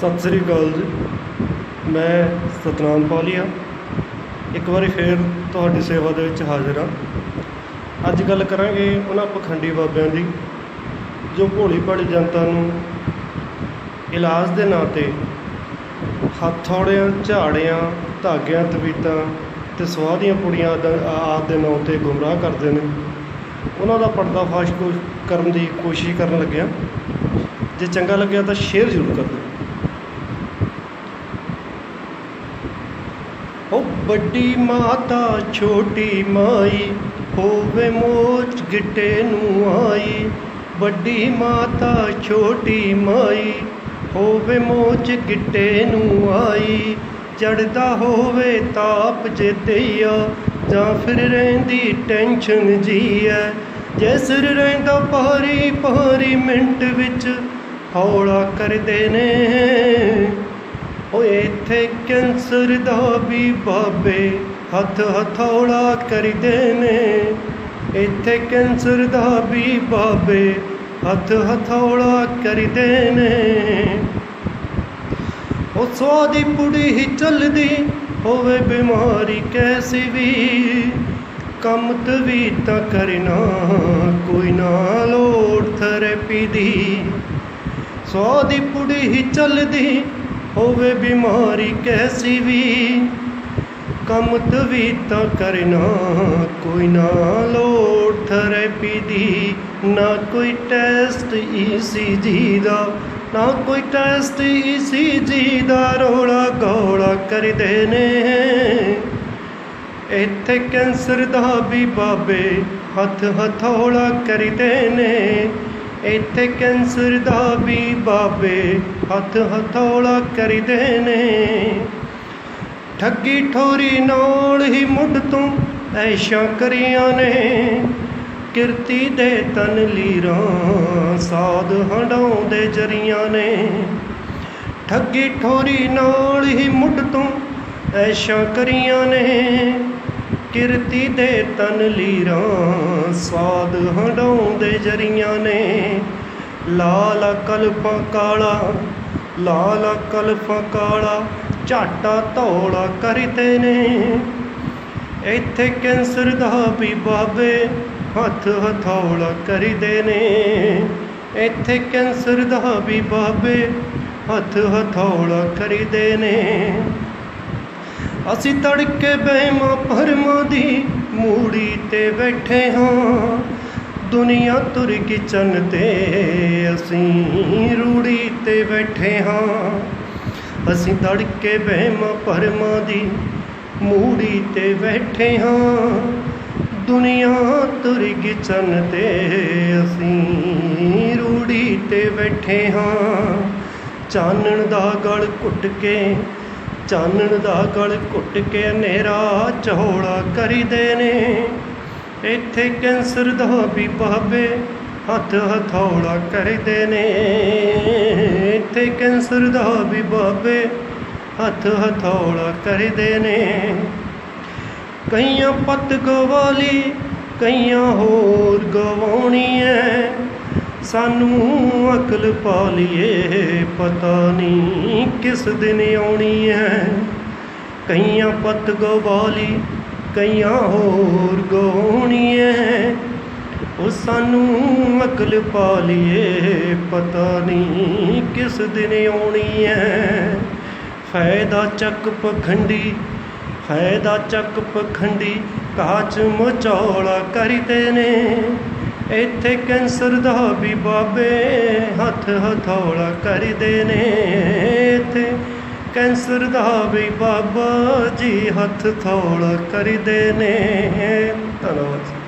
ਸਤਿ ਸ੍ਰੀ ਅਕਾਲ ਜੀ। ਮੈਂ ਸਤਨਾਮ ਪਾਲੀਆ। ਇੱਕ ਵਾਰੀ ਫੇਰ ਤੁਹਾਡੀ ਸੇਵਾ ਦੇ ਵਿੱਚ ਹਾਜ਼ਰ ਹਾਂ। ਅੱਜ ਗੱਲ ਕਰਾਂਗੇ ਉਹਨਾਂ ਪਖੰਡੀ ਬਾਬਿਆਂ ਦੀ, ਜੋ ਭੋਲੀ ਭਾਲੀ ਜਨਤਾ ਨੂੰ ਇਲਾਜ ਦੇ ਨਾਂ ਤੇ ਹੱਥੌੜਿਆਂ ਝਾੜਿਆਂ, ਧਾਗਿਆਂ, ਤਵੀਤਾਂ ਤੇ ਸਵਾਹ ਦੀਆਂ ਪੁੜੀਆਂ ਆਦਿ ਆਦਿ ਦੇ ਨਾਂ ਤੇ ਗੁੰਮਰਾਹ ਕਰਦੇ ਨੇ। ਉਹਨਾਂ ਦਾ ਪਰਦਾਫਾਸ਼ ਕੋ, ਕਰਨ ਦੀ ਕੋਸ਼ਿਸ਼ ਕਰਨ ਲੱਗਿਆ। ਜੇ ਚੰਗਾ ਲੱਗਿਆ ਤਾਂ ਸ਼ੇਅਰ ਜ਼ਰੂਰ ਕਰ ਦਿਓ। ਓ ਵੱਡੀ ਮਾਤਾ, ਛੋਟੀ ਮਾਈ, ਹੋਵੇ ਮੋਚ ਗਿੱਟੇ ਨੂੰ ਆਈ। ਵੱਡੀ ਮਾਤਾ, ਛੋਟੀ ਮਾਈ, ਹੋਵੇ ਮੋਚ ਗਿੱਟੇ ਨੂੰ ਆਈ। ਚੜਦਾ ਹੋਵੇ ਤਾਪ ਜੇ ਦਈਆ ਜਾਂ ਫਿਰ ਰਹਿੰਦੀ ਟੈਨਸ਼ਨ ਜੀ ਐ ਜੇ ਸਿਰ ਰਹਿੰਦਾ ਭਾਰੀ ਭਾਰੀ ਮਿੰਟ ਵਿੱਚ, ਹੌਲਾ ਕਰਦੇ ਨੇ। ਓਏ ਇੱਥੇ ਕੈਂਸਰ ਦਾ ਵੀ ਬਾਬੇ ਹੱਥ ਹਥੌਲਾ ਕਰਦੇ ਨੇ। ਇੱਥੇ ਕੈਂਸਰ ਦਾ ਵੀ ਬਾਬੇ ਹੱਥ ਹਥੌਲਾ ਕਰਦੇ ਨੇ। ਉਹ ਸਵਾਦੀ ਪੁੜੀ ਹੀ ਚੱਲਦੀ ਹੋਵੇ ਬਿਮਾਰੀ ਕੈਸੀ ਵੀ। ਕੰਮ ਤਵੀ ਤਾਂ ਕਰਨਾ, ਕੋਈ ਨਾ ਲੋੜ ਥੈਰੇਪੀ ਦੀ। ਸੌ ਦੀ ਪੁੜੀ ਹੀ ਚੱਲਦੀ ਹੋਵੇ ਬਿਮਾਰੀ ਕੈਸੀ ਵੀ, ਕੰਮ ਤਵੀਤਾਂ ਕਰਨਾ, ਕੋਈ ਨਾ ਲੋੜ ਥੈਰੇਪੀ ਦੀ ਨਾ ਕੋਈ ਟੈਸਟ ਈਸੀਜੀ ਦਾ, ਨਾ ਕੋਈ ਟੈਸਟ ਈਸੀਜੀ ਦਾ ਰੋਲਾ ਗੋਲਾ ਕਰਦੇ ਨੇ। ਇੱਥੇ ਕੈਂਸਰ ਦਾ ਵੀ ਬਾਬੇ ਹੱਥ ਹਥੌਲਾ ਕਰਦੇ ਨੇ। ਇੱਥੇ ਕੈਂਸਰ ਦਾ ਵੀ ਬਾਬੇ ਹੱਥ ਹਥੌਲਾ ਕਰਦੇ ਨੇ। ਠੱਗੀ ਠੋਰੀ ਨਾਲ ਹੀ ਮੁੱਢ ਤੋਂ ਐਸ਼ਾਂ ਕਰੀਆਂ ਨੇ। ਕਿਰਤੀ ਦੇ ਤਨ ਲੀਰਾਂ ਸਾਧ ਹੰਡਾਉਂਦੇ ਜਰੀਆਂ ਨੇ। ਠੱਗੀ ਠੋਰੀ ਨਾਲ ਹੀ ਮੁੱਢ ਤੋਂ ਐਸ਼ਾਂ ਕਰੀਆਂ ਨੇ। ਕਿਰਤੀ ਦੇ ਤਨ ਲੀਰਾਂ ਸਾਧ ਹੰਡਾਉਂਦੇ ਜਰੀਆਂ ਨੇ। ਲਾਲ ਕਲਪਾਂ ਕਾਲਾ, ਲਾਲ ਕਲਪਾਂ ਕਾਲਾ ਝਾਟਾ ਧੌਲਾ ਕਰਦੇ ਨੇ। ਇੱਥੇ ਕੈਂਸਰ ਦਾ ਵੀ ਬਾਬੇ ਹੱਥ ਹਥੌਲਾ ਕਰਦੇ ਨੇ। ਇੱਥੇ ਕੈਂਸਰ ਦਾ ਵੀ ਬਾਬੇ ਹੱਥ ਹਥੌਲਾ ਕਰਦੇ ਨੇ। ਅਸੀਂ ਤੜਕੇ ਬਹਿਮਾ ਭਰਮਾਂ ਦੀ ਮੂੜੀ ਤੇ ਬੈਠੇ ਹਾਂ। ਦੁਨੀਆ ਤੁਰ ਕੇ ਚੰਨ ਤੇ ਅਸੀਂ ਰੂੜੀ ਤੇ ਬੈਠੇ ਹਾਂ। ਅਸੀਂ ਤੜਕੇ ਬਹਿਮਾ ਭਰਮਾਂ ਦੀ ਮੂੜੀ ਤੇ ਬੈਠੇ ਹਾਂ। ਦੁਨੀਆ ਤੁਰ ਗਈ ਚੰਨ ਤੇ ਅਸੀਂ ਰੂੜੀ ਤੇ ਬੈਠੇ ਹਾਂ। ਚਾਨਣ ਦਾ ਗਲ ਘੁੱਟ ਕੇ ਚਾਨਣ ਦਾ ਗਲ ਘੁੱਟ ਕੇ ਹਨੇਰਾ ਚਹੋੜਾ ਕਰੀਦੇ ਨੇ। ਇੱਥੇ ਕੈਂਸਰ ਦਾ ਵੀ ਬਾਬੇ ਹੱਥ ਹਥੌੜਾ ਕਰਦੇ ਨੇ। ਇੱਥੇ ਕੈਂਸਰ ਦਾ ਵੀ ਬਾਬੇ ਹੱਥ ਹਥੌੜਾ ਕਰਦੇ ਨੇ। ਕਈਆਂ ਪੱਤ ਗਵਾਲੀ, ਕਈਆਂ ਹੋਰ ਗਵਾਉਣੀ ਐ। ਸਾਨੂੰ ਅਕਲ ਪਾ ਲਈਏ, ਪਤਾ ਨਹੀਂ ਕਿਸ ਦਿਨ ਆਉਣੀ ਹੈ ਕਈਆਂ ਪੱਤ ਗਵਾਲੀ ਕਈਆਂ ਹੋਰ ਗਵਾਉਣੀ ਹੈ ਉਹ ਸਾਨੂੰ ਅਕਲ ਪਾ ਲਈਏ, ਪਤਾ ਨਹੀਂ ਕਿਸ ਦਿਨ ਆਉਣੀ ਹੈ ਫਾਇਦਾ ਚੱਕ ਪਖੰਡੀ ਫਾਇਦਾ ਚੱਕ ਪਖੰਡੀ, ਕਾਚ ਮਚੌਲਾ ਕਰਦੇ ਨੇ। ਇੱਥੇ ਕੈਂਸਰ ਦਾ ਵੀ ਬਾਬੇ ਹੱਥ ਹਥੌਲਾ ਕਰਦੇ ਨੇ। ਇੱਥੇ ਕੈਂਸਰ ਦਾ ਵੀ ਬਾਬਾ ਜੀ ਹੱਥ ਥੌਲਾ ਕਰਦੇ ਨੇ। ਧੰਨਵਾਦ।